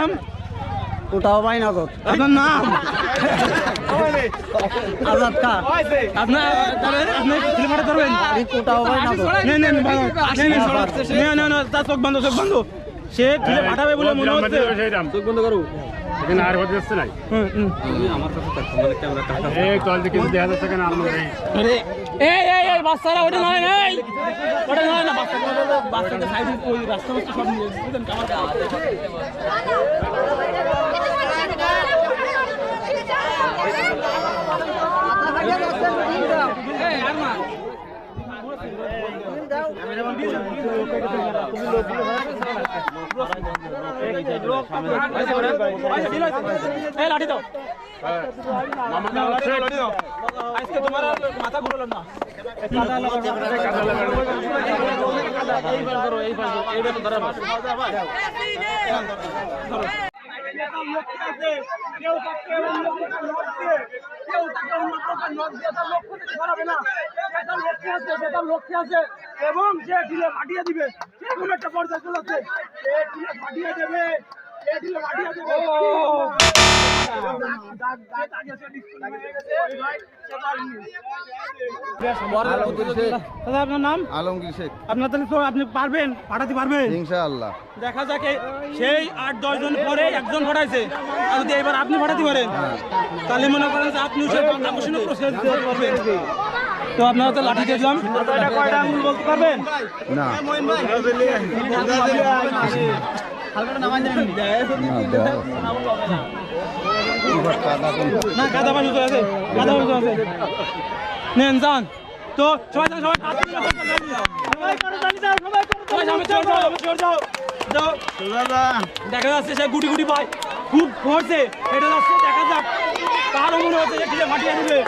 নাম ওটাও গো আপনার নাম আজাদ আপনার আপনি নেন নেন নেন নেন চোখ বন্ধ চোখ বন্ধ সে পাঠাবে বলে মনে হচ্ছে চোখ বন্ধ করো আর হতে যাচ্ছে নাই। হুম, হুম। এই কল দিকে দেখা যাচ্ছে কেন আলমো আরে এই এই এই বাচ্চারা ওটা নয় এই। ওটা নয় না বাচ্চা বাচ্চাদের সাইডে ওই রাস্তা সব নিয়ে বুঝলেন কামার এই লাঠি দাও আজকে তোমার মাথা ঘুরলো না এইবার ধরো। এইবার ধরো এইবার তো ধরা এবং যে ঢিলে ফাটিয়ে দিবে সেরকম একটা পর্যায়ে চলেছে। ফাটিয়ে দেবে সে ঢিলে ফাটিয়ে দেবে। দাদা আপনার নাম? আলমগীর শেখ। আপনার তাহলে তো আপনি পারবেন পাঠাতে পারবেন। ইনশাআল্লাহ। দেখা যাক সেই আট দশ জন পরে একজন পাঠাইছে। আর যদি এবার আপনি পাঠাতে পারেন তাহলে মনে করেন যে আপনি সে আকর্ষণীয় প্রসেস করবেন তো আপনারা তো লাঠি দেখলাম কয়টা আঙুল বলতে পারবেন? না। না পানি তো আছে পানি তো আছে নেন যান তো সবাই সবাই। দেখা যাচ্ছে সে গুটি গুটি পায় খুব পড়ছে এটা যাচ্ছে দেখা যাক তারও মনে হচ্ছে যে ফাটিয়ে দিবে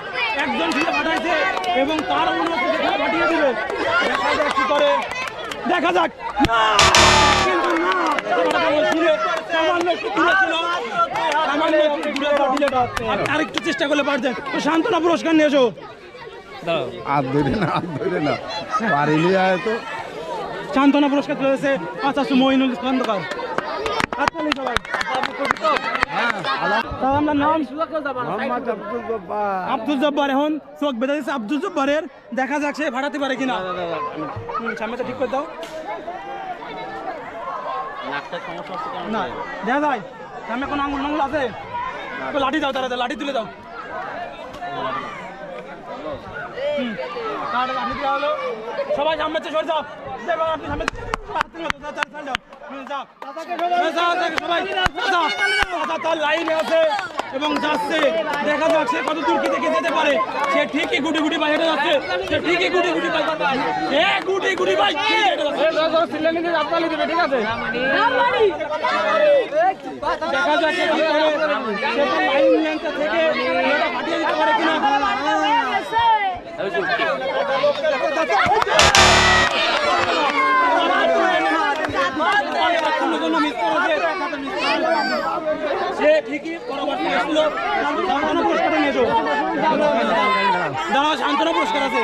একজন খিলে ফাটাইছে এবং তারও মনে হচ্ছে যে খিলে ফাটিয়ে দিবে দেখা যাক কি করে দেখা যাক না আরেকটু চেষ্টা করলে পারতেন তো সান্ত্বনা পুরস্কার নিয়ে এসো আর ধরে না আর ধরে না। পারিনি হয়তো সান্ত্বনা পুরস্কার চলেছে আচ্ছা মইনুল খন্দকার। হাততালি সবাই। তার আমার আব্দুল জব্বার। এখন চোখ বেঁধে আব্দুল জব্বারের দেখা যাক সে ভাড়াতে পারে কিনা। সামনেটা ঠিক করে দাও। না দেখা যায় সামনে কোনো আঙুল মাঙুল আছে তো লাঠি দাও তারা লাঠি তুলে দাও লাঠি দেওয়া হলো সবাই সামনে সরে যাও আপনি সামনে। হ্যাঁ, সবাই লাইনে আছে এবং যাচ্ছে দেখা যাক সে কত দূর কি দেখে যেতে পারে সে ঠিকই গুটি গুটি পাই হেঁটে যাচ্ছে সে ঠিকই গুটি গুটি পাই সে গুটি গুটি পাই কি হেঁটে যাচ্ছে। দেখা যাক থেকে ফাটিয়ে দিতে পারে কিনা আসছিল সান্ত্বনা পুরস্কার নিয়ে এসো দাঁড়াও সান্ত্বনা পুরস্কার আছে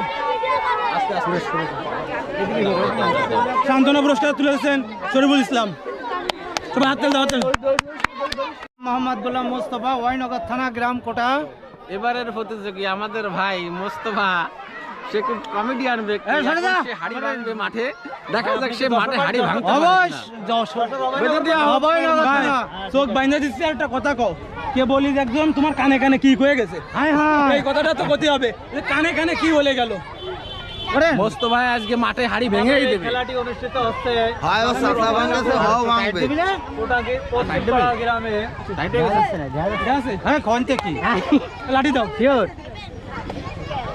সান্ত্বনা পুরস্কার তুলে দিয়েছেন শরীফুল ইসলাম সবাই হাত তেল। মোহাম্মদ গোলাম মোস্তফা ওয়াইনগর থানা গ্রাম কোটা। এবারের প্রতিযোগী আমাদের ভাই মোস্তফা। সে খুব সে হাড়ি ভাঙবে মাঠে। দেখা যাক সে মাঠে হাড়ি ভাঙতে চোখ বাইন্দা দিচ্ছি একটা কথা কও। কে বলি একজন তোমার কানে কানে কি হয়ে গেছে? এই কথাটা তো করতে হবে। কানে কানে কি বলে গেল? মোস্তফা আজকে মাঠে হাড়ি ভেঙেই দেবে। খেলাটি অনুষ্ঠিত হচ্ছে হায় ও সাতলা ভাঙাছে হাও ভাঙবে। গ্রামে ঠিক আছে হ্যাঁ কোনতে কি? লাঠি দাও।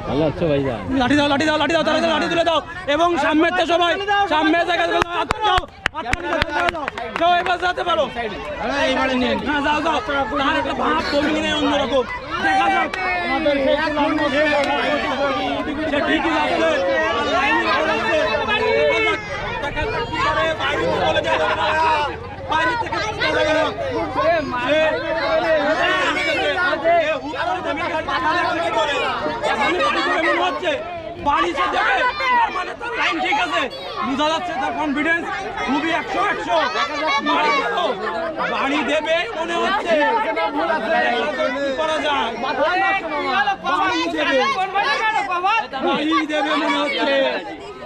ভালো আছো ভাইয়া লাঠি দাও লাঠি দাও লাঠি দাও তাড়াতাড়ি লাঠি তুলে দাও। এবং সামনের তো সবাই। সামনে জায়গা দাও। দাও যাও এবার যেতে পারো এইবারে নিয়ে না যাও যাও। তার একটা ভাব কমি নেই অন্যরকম। দেখা যাক আমাদের সেই লাইন মধ্যে সে ঠিকই যাচ্ছে। আর লাইনে ভালো দেখা যাক কি করে বাইরে বলে যায় না বাইরে থেকে বলে যায় না সে এ হুট করে থেমে গেছে, পাঠালে কি করে? এখনই বাড়ি থেকে মনে হচ্ছে লাইন ঠিক আছে যাচ্ছে কনফিডেন্স একশো একশো বাড়ি মনে হচ্ছে করা বাড়ি মনে হচ্ছে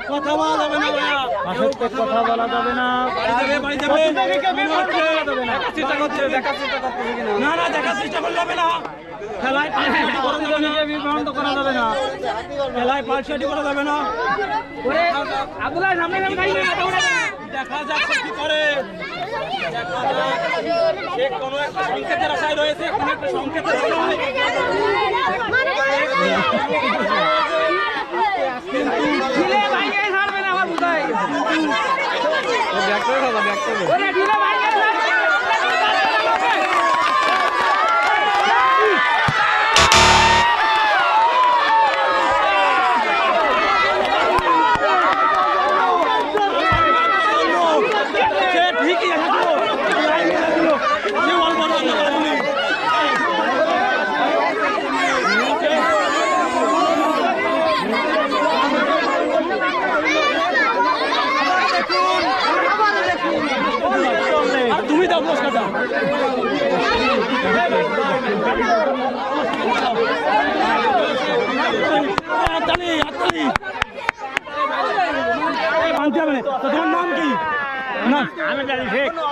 কথা বলা যাবে না ভাইয়া কথা বলা যাবে না। বাড়ি দেবে বাড়ি দেবে চেষ্টা করছে দেখার চেষ্টা করছে না? না দেখার চেষ্টা করলে হবে না। খেলায় করা যাবে না। বিভ্রান্ত করা যাবে না। খেলায় করা যাবে না। সামনে দেখা যাক কি করে। দেখা যাক। সে কোনো একটা সংকেতের আশায় রয়েছে কোনো একটা সংকেতের আশায় ঢিলে ভাইকে ছাড়বে না আমার বুঝাই ওরে ঢিলে ভাইকে ছাড়বে না। সে ঠিকই এসেছিল লাইন এসেছিল সে অল্প অল্প করেনি আর তুমি দাও পুরস্কারটা হাততালি হাততালি মানতে হবে না। তো তোমার নাম কি না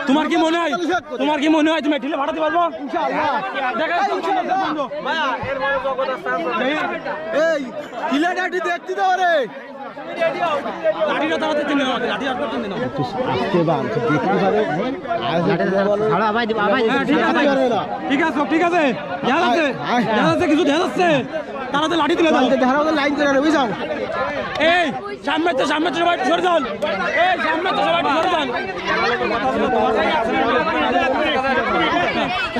তোমার কি মনে হয়? তোমার কি মনে হয় তুমি ঢিলে ভাড়াতে পারব? এই ঢিলে ডাটি দেখতে দাও রে। হ্যাঁ, ঠিক আছে ঠিক আছে ঠিক আছে। কিছু দেখা যাচ্ছে তাড়াতাড়ি লাঠি তুলে দাও। লাইন করে বুঝাও এই সামনে তো সামনে তো সবাই সরে যান। এই সামনে তো সবাই সরে যান।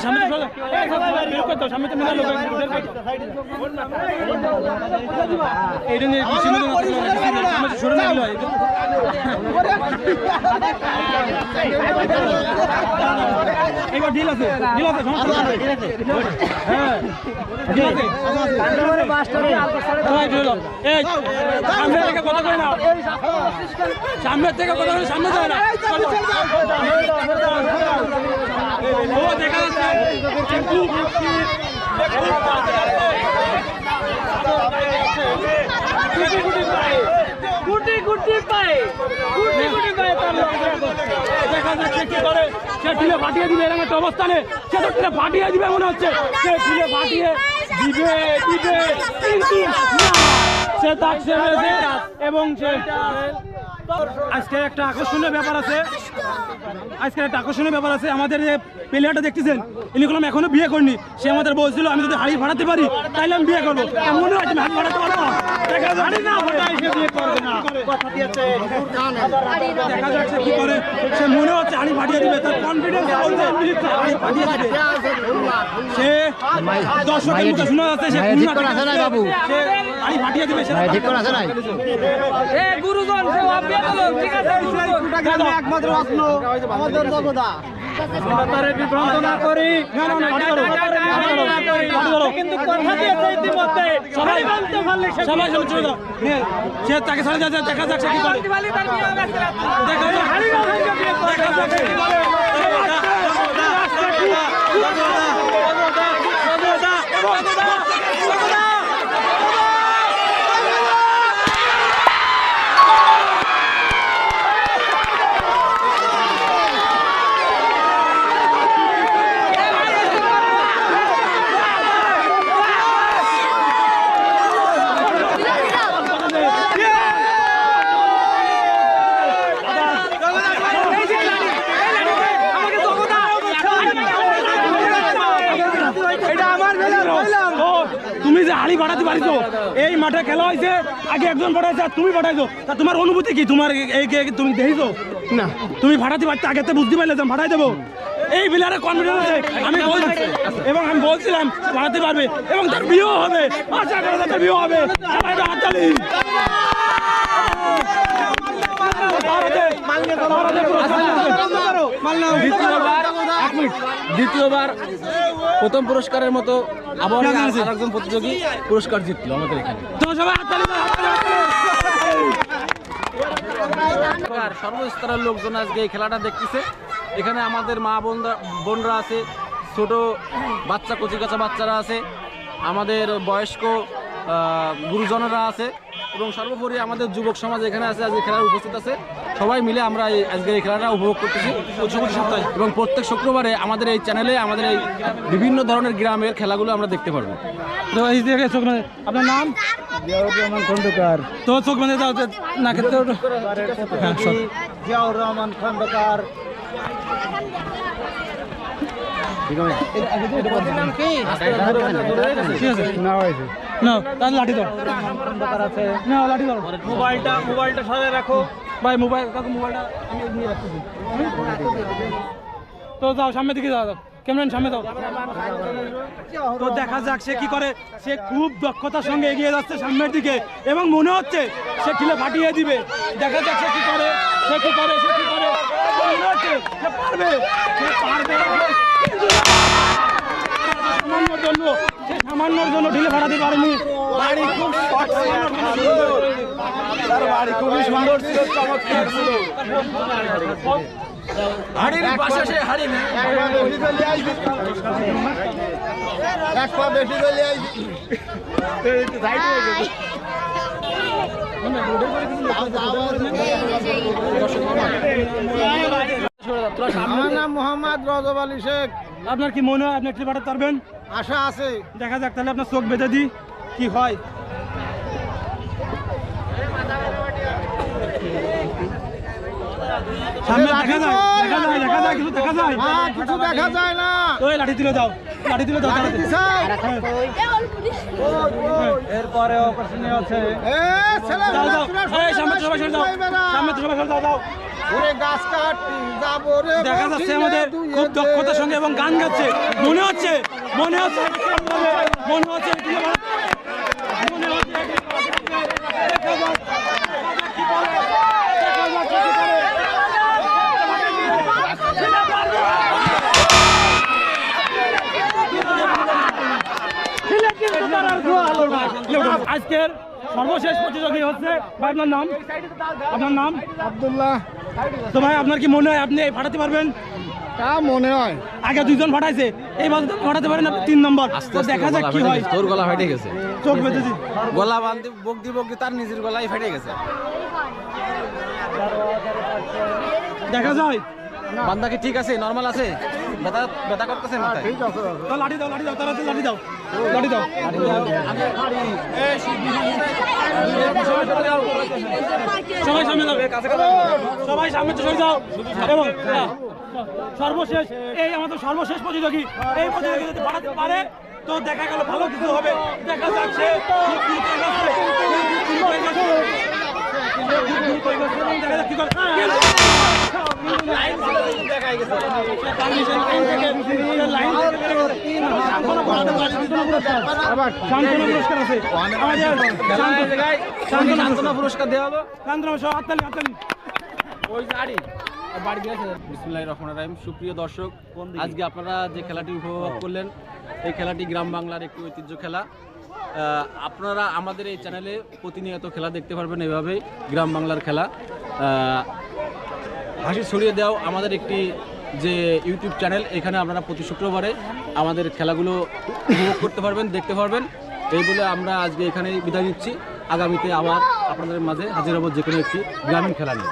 সামনে তো সরে যান। এই, বের করে সামনে তো মেলা লোক বের করে দাও। এইটা নিয়ে সামনে সরে যান, এইবার ঢিল আছে ঢিল আছে সমস্যা হ্যাঁ ঢিল আছে। এই সামনে থেকে কথা কই না। সামনে থেকে কথা কই সামনে যায় না। ও দেখা যাচ্ছে। কিন্তু গুটি গুটি পায় গুটি গুটি পায় তার দেখা যাচ্ছে কি করে? সে ঢিলে ফাটিয়ে দিবে এরকম একটা অবস্থানে। সে তো ঢিলে ফাটিয়ে দিবে মনে হচ্ছে। সে ঢিলে ফাটিয়ে দিবে দিবে। কিন্তু না এবং সে আজকে একটা আকর্ষণীয় ব্যাপার আছে। আজকে একটা আকর্ষণীয় ব্যাপার আছে। আমাদের যে প্লেয়ারটা দেখতেছেন ইনি বললাম এখনও বিয়ে করিনি। সে আমাদের বলছিল আমি যদি হাড়ি ফাটাতে পারি তাইলে আমি বিয়ে করব। তা মনে হয় হাড়ি ফাটাতে পারো? না? দেখা যাক। হাড়ি না ফাটাই সে বিয়ে করবে না। কথা দিয়েছে। দেখা যাচ্ছে কি করে। সে মনে হচ্ছে হাড়ি ফাটিয়ে দিবে। তার কনফিডেন্স হাড়ি ফাটিয়ে দিবে। সে দর্শকের মুখে শোনা যাচ্ছে সে ঠিক করে আছে না বাবু? সে হাড়ি ফাটিয়ে দিবে সে ঠিক করে আছে এ গুরুজন সে। একমাত্র আমাদের জগদা বিভ্রান্ত না করি কিন্তু কথা দিয়েছে ইতিমধ্যে সবাই বলতে পারলে সবাই তাকে দেখা যাক সে কি করে। দেখা যাক দেখা যাক সে কি করে এটা আমার বেলা ও হাড়ি পাঠাতে পারিছো এই মাঠে খেলা হয়েছে আগে একজন পাঠাইছে আর তুমি পাঠাইছো তা তোমার অনুভূতি কি তোমার এই কে- তুমি দেখিছো না তুমি ফাটাতে পারতে আগে তো বুঝতে পারলে আমি ফাটাই দেবো এই বিলারে কনফিডেন্স আছে আমি বলছি এবং আমি বলছিলাম ফাটাতে পারবে এবং তার বিয়েও হবে আশা করা তার বিয়ে হবে সবাই হাততালি। দ্বিতীয়বার প্রথম পুরস্কারের মতো আবার একজন প্রতিযোগী পুরস্কার জিতল আমাদের এখানে। সর্বস্তরের লোকজন আজকে এই খেলাটা দেখতেছে। এখানে আমাদের মা বোনরা বোনরা আছে ছোট বাচ্চা কচি কাঁচা বাচ্চারা আছে আমাদের বয়স্ক গুরুজনেরা আছে এবং সর্বোপরি আমাদের যুবক সমাজ এখানে আছে আজকে খেলার উপস্থিত আছে। সবাই মিলে আমরা এই আজকের এই খেলাটা উপভোগ করতেছি এবং প্রত্যেক শুক্রবারে আমাদের এই চ্যানেলে আমাদের এই বিভিন্ন ধরনের গ্রামের খেলাগুলো আমরা দেখতে পারব। তো এই দেখে চোখ আপনার নাম? রহমান খন্দকার। তো জিয়াউর রহমান খন্দকার। লাঠি না লাঠি মোবাইলটা মোবাইলটা সাথে রাখো। ভাই মোবাইল কাকু মোবাইলটা আমি নিয়ে রাখতেছি তো যাও, সামনের দিকে যাও ক্যামেরান সামনে দাও তো দেখা যাক সে কি করে। সে খুব দক্ষতার সঙ্গে এগিয়ে যাচ্ছে সামনের দিকে এবং মনে হচ্ছে সে ঠিলে ফাটিয়ে দিবে। দেখা যাক সে কি করে, সে কি করে, সে কি করে। মনে হচ্ছে সে পারবে। সে পারবে সামান্যর জন্য, সে সামান্যর জন্য ঢিলে ফাটাতে পারেনি। বাড়ি খুব শর্ট তার বাড়ি খুবই সুন্দর ছিল চমৎকার ছিল। হাড়ির পাশে সে হাড়ি নেই। এক পা বেশি চলে আইছি। আমার নাম মোহাম্মদ রজব আলী শেখ। আপনার কি মনে হয় আপনি ঢিলে ফাটাতে পারবেন? আশা আছে। দেখা যাক তাহলে আপনার চোখ বেঁধে দিই। কি হয়? সামনে দেখা যায় দেখা যায় দেখা যায় কিছু দেখা যায়। হ্যাঁ, কিছু দেখা যায় না। ওই লাঠি তুলে দাও লাঠি দাও তাড়াতাড়ি। এরপরে অপারেশনে আছে। এ ছেলে যাও যাও এই সামনে সবাই সরে যাও সামনে সবাই সরে ওরে গাছ কাটতি যাব রে দেখা যাচ্ছে আমাদের খুব দক্ষতার সঙ্গে এবং গান গাচ্ছে। মনে হচ্ছে মনে হচ্ছে মনে হচ্ছে। আজকের সর্বশেষ প্রতিযোগী হচ্ছে ভাই আপনার নাম? আপনার নাম? আব্দুল্লাহ। তো ভাই আপনার কি মনে হয় আপনি ফাটাতে পারবেন? তা মনে হয়। আগে দুইজন ফাটাইছে এই বাজে ফাটাতে পারেন আপনি তিন নম্বর। দেখা যাক কি হয়। তোর গলা ফেটে গেছে। চোখ বেঁধেছি গলা বান্ধি বক দি তার নিজের গলাই ফেটে গেছে। দেখা যায়। বান্দা কি ঠিক আছে নর্মাল আছে? ব্যথা ব্যথা করতেছে মাথায়? তো লাঠি দাও লাঠি দাও তাড়াতাড়ি লাঠি দাও। লাঠি দাও। সবাই সামনে যাও। সবাই সামনে চলে যাও। এবং হ্যাঁ, সর্বশেষ এই আমাদের সর্বশেষ প্রতিযোগী এই প্রতিযোগী যদি পাঠাতে পারে তো দেখা গেল ভালো কিছু হবে। দেখা যাচ্ছে পুরস্কার। দেওয়া হলো সহ হাততালি হাততালি। ওই গাড়ি। সুপ্রিয় দর্শক আজকে আপনারা যে খেলাটি উপভোগ করলেন এই খেলাটি গ্রাম বাংলার একটি ঐতিহ্য খেলা। আপনারা আমাদের এই চ্যানেলে প্রতিনিয়ত খেলা দেখতে পারবেন এভাবেই গ্রাম বাংলার খেলা। হাসি ছড়িয়ে দেওয়াও আমাদের একটি যে ইউটিউব চ্যানেল এখানে আপনারা প্রতি শুক্রবারে আমাদের খেলাগুলো উপভোগ করতে পারবেন দেখতে পারবেন। এই বলে আমরা আজকে এখানেই বিদায় নিচ্ছি। আগামীতে আবার আপনাদের মাঝে হাজির হব যে কোনো একটি গ্রামীণ খেলা নিয়ে।